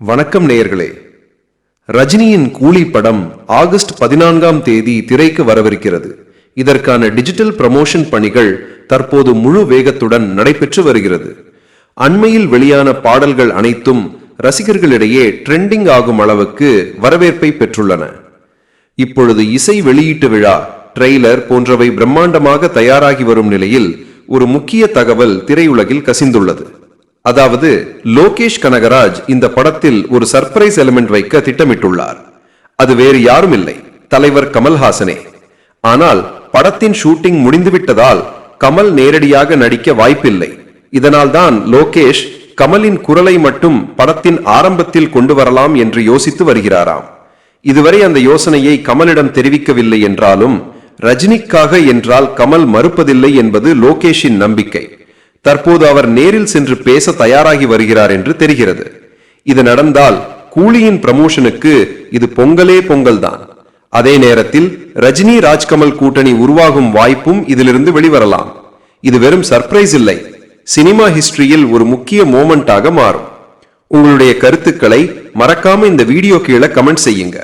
வணக்கம் நேயர்களே. ரஜினியின் கூலி படம் ஆகஸ்ட் பதினான்காம் தேதி திரைக்கு வரவிருக்கிறது. இதற்கான டிஜிட்டல் ப்ரமோஷன் பணிகள் தற்போது முழு வேகத்துடன் நடைபெற்று வருகிறது. அண்மையில் வெளியான பாடல்கள் அனைத்தும் ரசிகர்களிடையே ட்ரெண்டிங் ஆகும் அளவுக்கு வரவேற்பை பெற்றுள்ளன. இப்பொழுது இசை வெளியீட்டு விழா ட்ரெய்லர் போன்றவை பிரம்மாண்டமாக தயாராகி வரும் நிலையில் ஒரு முக்கிய தகவல் திரையுலகில் கசிந்துள்ளது. அதாவது லோகேஷ் கனகராஜ் இந்த படத்தில் ஒரு சர்ப்ரைஸ் எலிமெண்ட் வைக்க திட்டமிட்டுள்ளார். அது வேறு யாரும் இல்லை தலைவர் கமல்ஹாசனே. ஆனால் படத்தின் ஷூட்டிங் முடிந்துவிட்டதால் கமல் நேரடியாக நடிக்க வாய்ப்பில்லை. இதனால்தான் லோகேஷ் கமலின் குரலை மட்டும் படத்தின் ஆரம்பத்தில் கொண்டு வரலாம் என்று யோசித்து வருகிறாராம். இதுவரை அந்த யோசனையை கமலிடம் தெரிவிக்கவில்லை என்றாலும் ரஜினிக்காக என்றால் கமல் மறுப்பதில்லை என்பது லோகேஷின் நம்பிக்கை. தற்போது அவர் நேரில் சென்று பேச தயாராகி வருகிறார் என்று தெரிகிறது. இது நடந்தால் கூலியின் ப்ரமோஷனுக்கு இது பொங்கலே பொங்கல்தான் அதே நேரத்தில் ரஜினி ராஜ்கமல் கூட்டணி உருவாகும் வாய்ப்பும் இதிலிருந்து வெளிவரலாம். இது வெறும் சர்ப்ரைஸ் இல்லை. சினிமா ஹிஸ்டரியில் ஒரு முக்கிய மோமெண்டாக மாறும். உங்களுடைய கருத்துக்களை மறக்காம இந்த வீடியோ கீழே கமெண்ட் செய்யுங்க.